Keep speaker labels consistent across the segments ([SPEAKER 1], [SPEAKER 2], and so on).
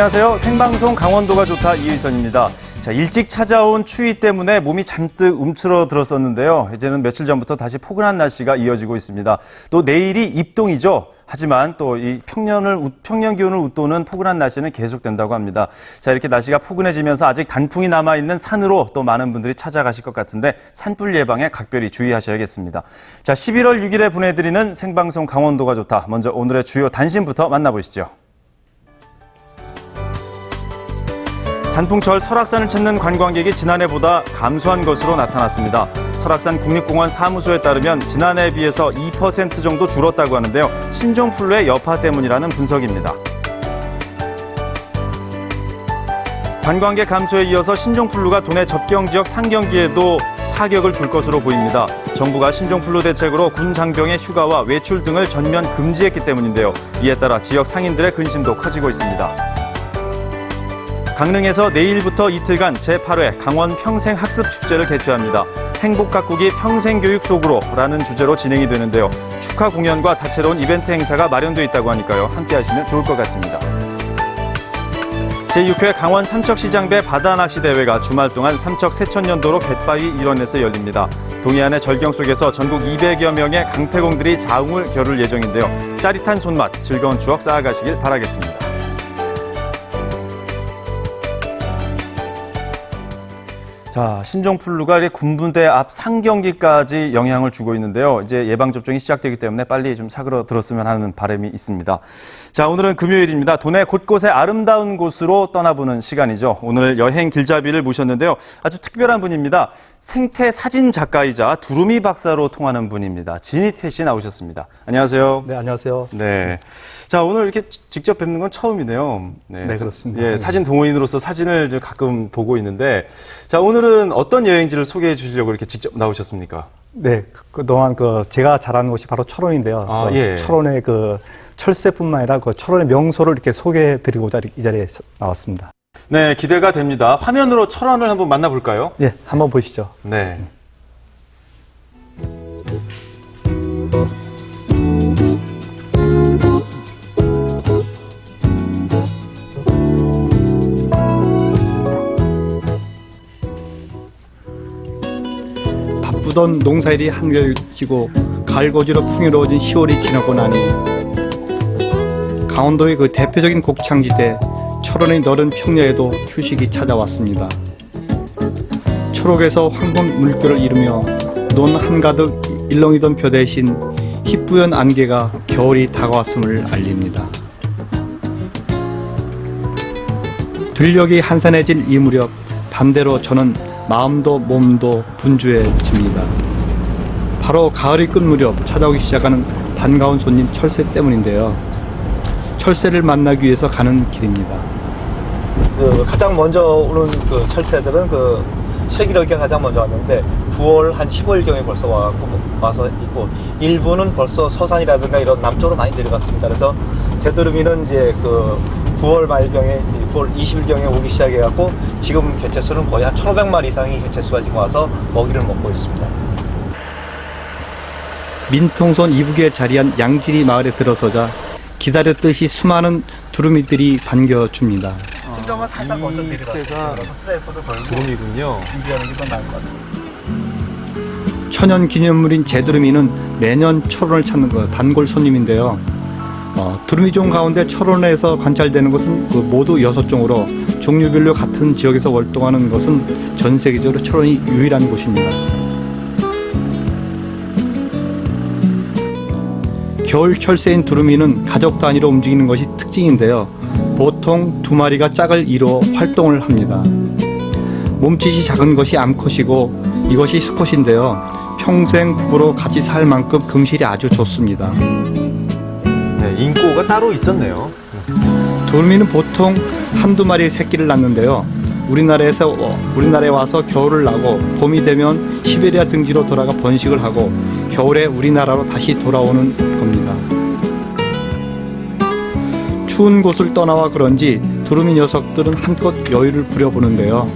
[SPEAKER 1] 안녕하세요. 생방송 강원도가 좋다 이의선입니다. 자, 일찍 찾아온 추위 때문에 몸이 잔뜩 움츠러들었었는데요. 이제는 며칠 전부터 다시 포근한 날씨가 이어지고 있습니다. 또 내일이 입동이죠. 하지만 또 이 평년을 웃- 평년 기온을 웃도는 포근한 날씨는 계속된다고 합니다. 자, 이렇게 날씨가 포근해지면서 아직 단풍이 남아 있는 산으로 또 많은 분들이 찾아가실 것 같은데 산불 예방에 각별히 주의하셔야겠습니다. 자, 11월 6일에 보내드리는 생방송 강원도가 좋다. 먼저 오늘의 주요 단신부터 만나보시죠. 단풍철 설악산을 찾는 관광객이 지난해보다 감소한 것으로 나타났습니다. 설악산 국립공원 사무소에 따르면 지난해에 비해서 2% 정도 줄었다고 하는데요. 신종 플루의 여파 때문이라는 분석입니다. 관광객 감소에 이어서 신종플루가 도내 접경 지역 상경기에도 타격을 줄 것으로 보입니다. 정부가 신종플루 대책으로 군 장병의 휴가와 외출 등을 전면 금지했기 때문인데요. 이에 따라 지역 상인들의 근심도 커지고 있습니다. 강릉에서 내일부터 이틀간 제8회 강원 평생 학습 축제를 개최합니다. 행복 가꾸기 평생 교육 속으로라는 주제로 진행이 되는데요. 축하 공연과 다채로운 이벤트 행사가 마련되어 있다고 하니까요. 함께 하시면 좋을 것 같습니다. 제6회 강원 삼척시장배 바다낚시 대회가 주말 동안 삼척 세천년도로 갯바위 일원에서 열립니다. 동해안의 절경 속에서 전국 200여 명의 강태공들이 자웅을 겨룰 예정인데요. 짜릿한 손맛, 즐거운 추억 쌓아가시길 바라겠습니다. 자, 신종플루가 군부대 앞 상경기까지 영향을 주고 있는데요. 이제 예방접종이 시작되기 때문에 빨리 좀 사그러들었으면 하는 바람이 있습니다. 자, 오늘은 금요일입니다. 도내 곳곳의 아름다운 곳으로 떠나보는 시간이죠. 오늘 여행 길잡이를 모셨는데요. 아주 특별한 분입니다. 생태 사진 작가이자 두루미 박사로 통하는 분입니다. 진희태 씨 나오셨습니다. 안녕하세요.
[SPEAKER 2] 네, 안녕하세요.
[SPEAKER 1] 네. 자, 오늘 이렇게 직접 뵙는 건 처음이네요.
[SPEAKER 2] 네, 그렇습니다.
[SPEAKER 1] 예, 사진 동호인으로서 사진을 좀 가끔 보고 있는데, 자, 오늘은 어떤 여행지를 소개해 주시려고 이렇게 직접 나오셨습니까?
[SPEAKER 2] 네, 그동안 그 제가 자라는 곳이 바로 철원인데요.
[SPEAKER 1] 아,
[SPEAKER 2] 그
[SPEAKER 1] 예.
[SPEAKER 2] 철원의 그 철새뿐만 아니라 그 철원의 명소를 이렇게 소개해 드리고자 이 자리에 나왔습니다.
[SPEAKER 1] 네, 기대가 됩니다. 화면으로 철원을 한번 만나볼까요?
[SPEAKER 2] 예, 한번 보시죠.
[SPEAKER 1] 네.
[SPEAKER 2] 바쁘던 농사일이 한결 지고 갈고지로 풍요로워진 10월이 지나고 나니 강원도의 그 대표적인 곡창지대 철원의 너른 평야에도 휴식이 찾아왔습니다. 초록에서 황금 물결을 이루며 논 한가득 일렁이던 벼 대신 희뿌연 안개가 겨울이 다가왔음을 알립니다. 들녘이 한산해질 이 무렵 반대로 저는 마음도 몸도 분주해집니다. 바로 가을이 끝 무렵 찾아오기 시작하는 반가운 손님 철새 때문인데요. 철새를 만나기 위해서 가는 길입니다.
[SPEAKER 3] 그 가장 먼저 오는 그 철새들은 그 슬기롭게 가장 먼저 왔는데 9월 한 15일경에 벌써 와갖고 와서 있고 일부는 벌써 서산이라든가 이런 남쪽으로 많이 내려갔습니다. 그래서 제도르미는 이제 그 9월 말경에 9월 20일경에 오기 시작해갖고 지금 개체수는 거의 한 1,500마리 이상이 개체수가 지금 와서 먹이를 먹고 있습니다.
[SPEAKER 2] 민통선 이북에 자리한 양지리 마을에 들어서자 기다렸듯이 수많은 두루미들이 반겨줍니다.
[SPEAKER 3] 일정만 살짝 먼저 내려가서
[SPEAKER 1] 새가
[SPEAKER 3] 트라이포드 걸고
[SPEAKER 1] 두루미군요.
[SPEAKER 3] 준비하는 게 더 나을 것 같아요.
[SPEAKER 2] 천연 기념물인 제두루미는 매년 철원을 찾는 그 단골 손님인데요. 어, 두루미종 가운데 철원에서 관찰되는 것은 그 모두 여섯 종으로 종류별로 같은 지역에서 월동하는 것은 전 세계적으로 철원이 유일한 곳입니다. 겨울 철새인 두루미는 가족 단위로 움직이는 것이 특징인데요. 보통 두 마리가 짝을 이루어 활동을 합니다. 몸짓이 작은 것이 암컷이고 이것이 수컷인데요. 평생 부부로 같이 살 만큼 금실이 아주 좋습니다.
[SPEAKER 1] 네, 인꼬가 따로 있었네요.
[SPEAKER 2] 두루미는 보통 한두 마리의 새끼를 낳는데요. 우리나라에서 어, 우리나라에 와서 겨울을 나고 봄이 되면 시베리아 등지로 돌아가 번식을 하고 겨울에 우리나라로 다시 돌아오는 겁니다. 추운 곳을 떠나와 그런지 두루미 녀석들은 한껏 여유를 부려보는데요.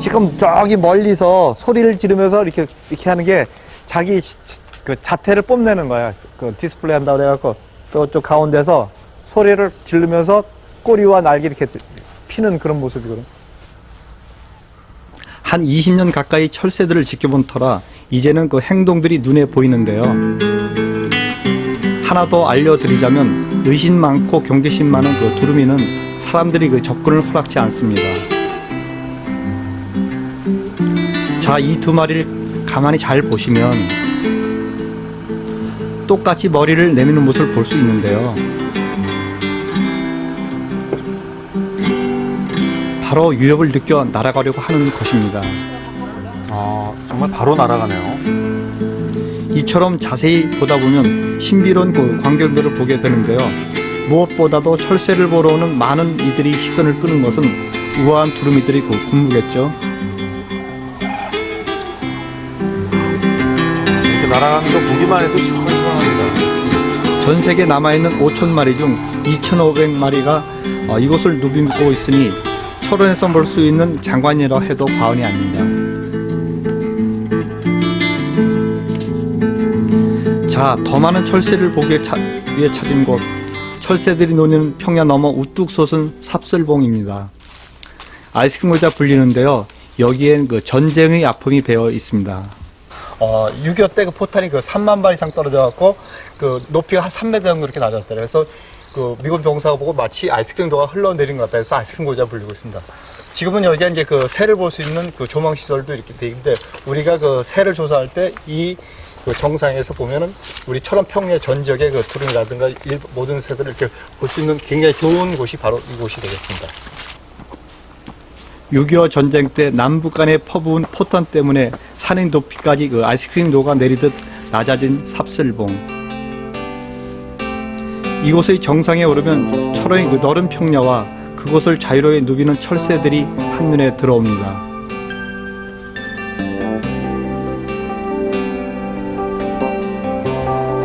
[SPEAKER 3] 지금 저기 멀리서 소리를 지르면서 이렇게 이렇게 하는 게 자기 그 자태를 뽐내는 거야. 그 디스플레이 한다고 그래갖고 그쪽 가운데서 소리를 지르면서 꼬리와 날개 이렇게 피는 그런 모습이거든요.
[SPEAKER 2] 한 20년 가까이 철새들을 지켜본 터라 이제는 그 행동들이 눈에 보이는데요. 하나 더 알려드리자면 의심 많고 경계심 많은 그 두루미는 사람들이 그 접근을 허락지 않습니다. 자, 이 두 마리를 가만히 잘 보시면 똑같이 머리를 내미는 모습을 볼 수 있는데요. 바로 위협을 느껴 날아가려고 하는 것입니다.
[SPEAKER 1] 아, 정말 바로 날아가네요.
[SPEAKER 2] 이처럼 자세히 보다 보면 신비로운 그 광경들을 보게 되는데요. 무엇보다도 철새를 보러 오는 많은 이들이 시선을 끄는 것은 우아한 두루미들이 그 군무겠죠.
[SPEAKER 1] 이렇게 날아가는 거 보기만 해도 시원시원합니다.
[SPEAKER 2] 전 세계 남아있는 5천 마리 중 2,500마리가 어, 이곳을 누비고 있으니 철원에서 볼 수 있는 장관이라 해도 과언이 아닙니다. 자, 더 많은 철새를 보기 차- 위해 찾은 곳, 철새들이 노는 평야 너머 우뚝 솟은 삽슬봉입니다. 아이스크림 의자 불리는데요. 여기엔 그 전쟁의 아픔이 배어 있습니다.
[SPEAKER 3] 어, 6.25 때 그 포탄이 그 3만 발 이상 떨어져갖고 그 높이가 한 3m 정도 이렇게 낮았더래요. 그래서 그 미군 병사가 보고 마치 아이스크림 도가 흘러내린 것 같다 해서 아이스크림 고자 불리고 있습니다. 지금은 여기에 이제 그 새를 볼 수 있는 그 조망 시설도 이렇게 돼 있는데 우리가 그 새를 조사할 때이 그 정상에서 보면은 우리 철원 평야 전 지역의 그 일- 모든 새들을 이렇게 볼 수 있는 굉장히 좋은 곳이 바로 이곳이 되겠습니다.
[SPEAKER 2] 6.25 전쟁 때 남북 간에 퍼부은 포탄 때문에 산의 높이까지 그 아이스크림 녹아 내리듯 낮아진 삽슬봉. 이곳의 정상에 오르면 철원의 그 너른 평야와 그곳을 자유로이 누비는 철새들이 한눈에 들어옵니다.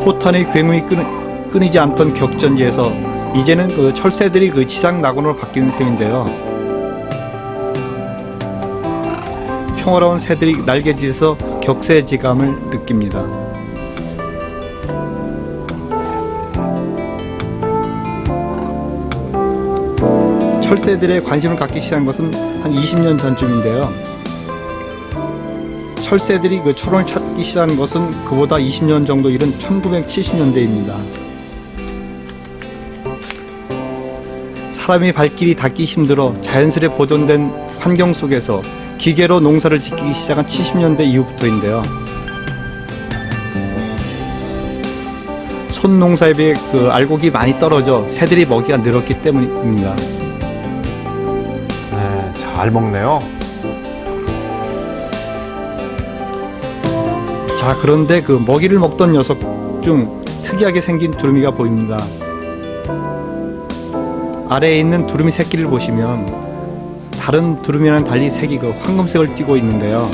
[SPEAKER 2] 포탄의 굉음이 끊, 끊이지 않던 격전지에서 이제는 그 철새들이 그 지상 낙원으로 바뀌는 셈인데요. 평화로운 새들이 날개짓에서 격세지감을 느낍니다. 철새들의 관심을 갖기 시작한 것은 한 20년 전쯤인데요. 철새들이 그 철원을 찾기 시작한 것은 그보다 20년 정도 이른 1970년대입니다. 사람이 발길이 닿기 힘들어 자연스레 보존된 환경 속에서 기계로 농사를 짓기 시작한 70년대 이후부터인데요. 손 농사에 비해 그 알곡이 많이 떨어져 새들이 먹이가 늘었기 때문입니다.
[SPEAKER 1] 네, 잘 먹네요.
[SPEAKER 2] 자, 그런데 그 먹이를 먹던 녀석 중 특이하게 생긴 두루미가 보입니다. 아래에 있는 두루미 새끼를 보시면 다른 두루미와는 달리 색이 그 황금색을 띠고 있는데요.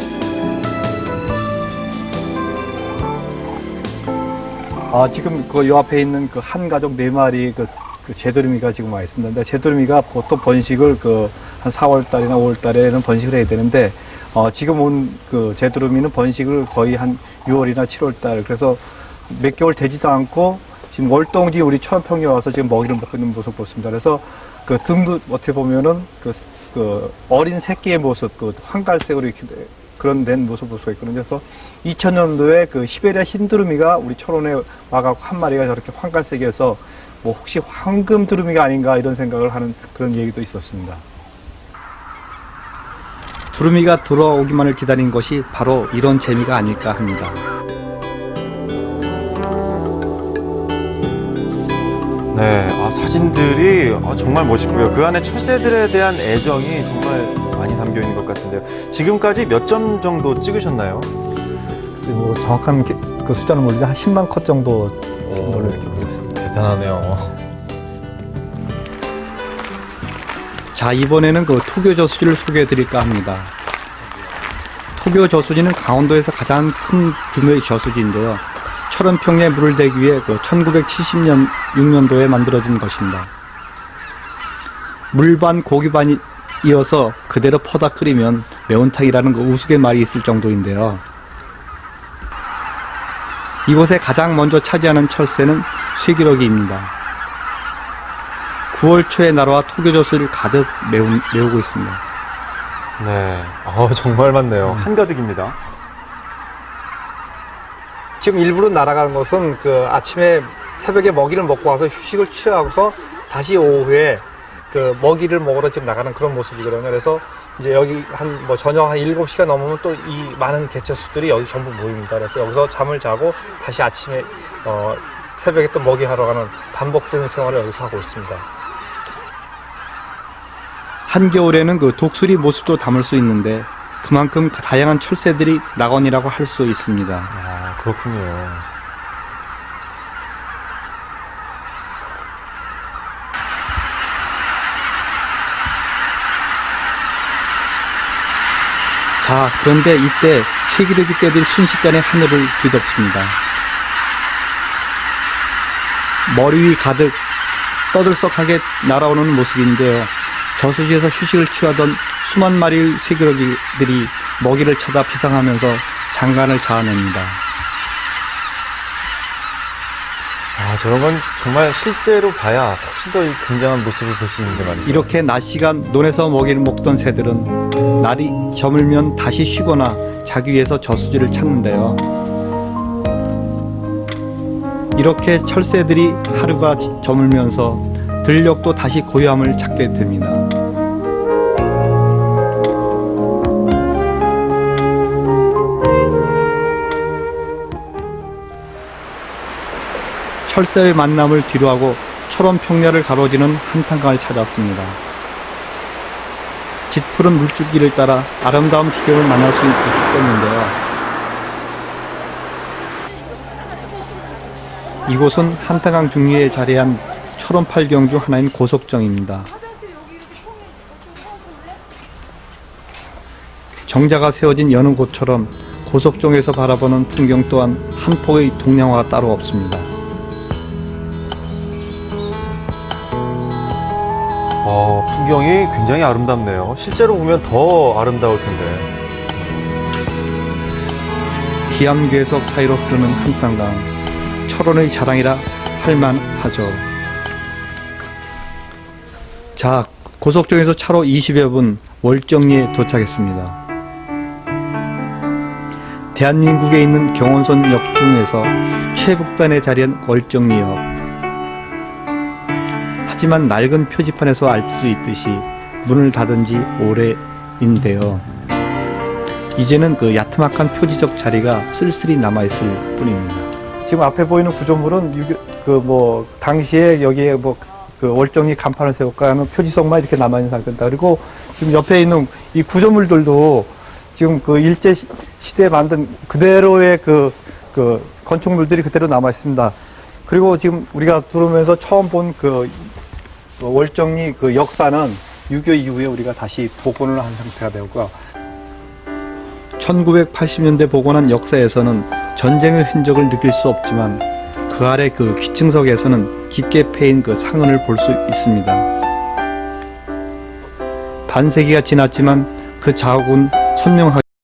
[SPEAKER 2] 아, 지금 그 요 앞에 있는 그 한 가족 네 마리 그, 그 제두루미가 지금 와 있습니다. 근데 제두루미가 보통 번식을 그 한 4월 달이나 5월 달에는 번식을 해야 되는데 어, 지금 온 그 제두루미는 번식을 거의 한 6월이나 7월 달 그래서 몇 개월 되지도 않고 지금 월동지 우리 천평에 와서 지금 먹이를 먹고 있는 모습 보습니다. 그래서 그 등도 어떻게 보면은 그, 그 어린 새끼의 모습, 그 황갈색으로 이렇게 그런 된 모습 볼 수가 있거든요. 그래서 2000년도에 그 시베리아 흰두루미가 우리 철원에 와갖고 한 마리가 저렇게 황갈색이어서 뭐 혹시 황금 두루미가 아닌가 이런 생각을 하는 그런 얘기도 있었습니다. 두루미가 돌아오기만을 기다린 것이 바로 이런 재미가 아닐까 합니다.
[SPEAKER 1] 네, 아, 사진들이 아, 정말 멋있고요. 그 안에 철새들에 대한 애정이 정말 많이 담겨 있는 것 같은데요. 지금까지 몇 점 정도 찍으셨나요?
[SPEAKER 3] 글쎄 뭐 정확한 게- 그 숫자는 모르지만 한 10만 컷 정도 찍은 걸로 이렇게 보고 있습니다.
[SPEAKER 1] 대단하네요.
[SPEAKER 2] 자, 이번에는 그 토교 저수지를 소개해 드릴까 합니다. 토교 저수지는 강원도에서 가장 큰 규모의 저수지인데요. 철원 평야에 물을 대기 위해 그 1970년 6년도에 만들어진 것입니다. 물반 고기반이 이어서 그대로 퍼다 끓이면 매운탕이라는 그 우스갯말이 있을 정도인데요. 이곳에 가장 먼저 차지하는 철새는 쇠기러기입니다. 9월 초에 나라와 토교젓을 가득 메우, 메우고 있습니다.
[SPEAKER 1] 네. 아, 정말 많네요. 한가득입니다.
[SPEAKER 3] 지금 일부러 날아가는 것은 그 아침에 새벽에 먹이를 먹고 와서 휴식을 취하고서 다시 오후에 그 먹이를 먹으러 지금 나가는 그런 모습이거든요. 그래서 이제 여기 한 뭐 저녁 한 7시가 넘으면 또 이 많은 개체수들이 여기 전부 모입니다. 그래서 여기서 잠을 자고 다시 아침에 어 새벽에 또 먹이 하러 가는 반복되는 생활을 여기서 하고 있습니다.
[SPEAKER 2] 한겨울에는 그 독수리 모습도 담을 수 있는데 그만큼 다양한 철새들이 낙원이라고 할 수 있습니다.
[SPEAKER 1] 아, 그렇군요.
[SPEAKER 2] 자, 그런데 이때 최기르기 떼들이 순식간에 하늘을 뒤덮습니다. 머리 위 가득 떠들썩하게 날아오는 모습인데요. 저수지에서 휴식을 취하던 수만 마리의 쇠기러기들이 먹이를 찾아 비상하면서 장관을 자아냅니다.
[SPEAKER 1] 아, 저런 건 정말 실제로 봐야 훨씬 더 이 굉장한 모습을 볼 수 있는데 말이죠.
[SPEAKER 2] 이렇게 낮 시간 논에서 먹이를 먹던 새들은 날이 저물면 다시 쉬거나 자기 위해서 저수지를 찾는데요. 이렇게 철새들이 하루가 지- 저물면서 들녘도 다시 고요함을 찾게 됩니다. 철새의 만남을 뒤로하고 초롬 평야를 가로지는 한탄강을 찾았습니다. 짙푸른 물줄기를 따라 아름다운 비경을 만날 수 때문인데요. 이곳은 한탄강 중리에 자리한 초롬팔경 중 하나인 고속정입니다. 정자가 세워진 여느 곳처럼 고속정에서 바라보는 풍경 또한 한 폭의 동양화가 따로 없습니다.
[SPEAKER 1] 아, 풍경이 굉장히 아름답네요. 실제로 보면 더 아름다울 텐데.
[SPEAKER 2] 기암괴석 사이로 흐르는 한탄강 철원의 자랑이라 할만하죠. 자, 고속정에서 차로 20여 분 월정리에 도착했습니다. 대한민국에 있는 경원선 역 중에서 최북단에 자리한 월정리역. 하지만 낡은 표지판에서 알 수 있듯이 문을 닫은 지 오래인데요. 이제는 그 야트막한 표지적 자리가 쓸쓸히 남아있을 뿐입니다.
[SPEAKER 3] 지금 앞에 보이는 구조물은 그 뭐 당시에 여기에 뭐 그 월정리 간판을 세울까 하는 표지석만 이렇게 남아 있는 상태입니다. 그리고 지금 옆에 있는 이 구조물들도 지금 그 일제 시- 시대에 만든 그대로의 그, 그 건축물들이 그대로 남아 있습니다. 그리고 지금 우리가 들어오면서 처음 본 그 월정리 그 역사는 6.25 이후에 우리가 다시 복원을 한 상태가 되고요.
[SPEAKER 2] 1980년대 복원한 역사에서는 전쟁의 흔적을 느낄 수 없지만 그 아래 그 기층석에서는 깊게 패인 그 상흔을 볼 수 있습니다. 반세기가 지났지만 그 자국은 선명하게